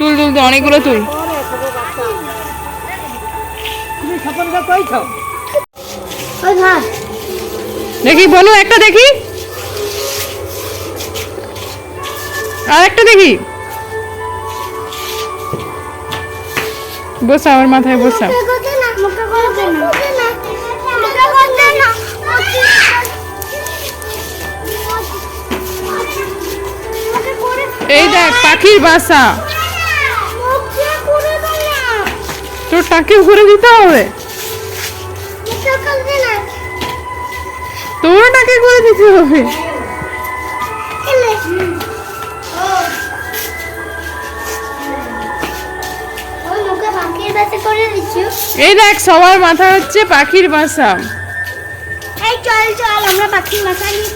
অনেকগুলো তুই তুমি স্বপনকে কইছ দেখি বলো একটা দেখি। আর একটা দেখি। বসা, আমার মাথায় বসা। এই দেখ, পাখির বাসা। তোর টাকে ঘুরে দিতে হবে তোর টাকে ঘুরে দিতে হবে এই দেখ সবার মাথা হচ্ছে পাখির বাসা এই চল চল আমরা পাখির বাসা নিয়ে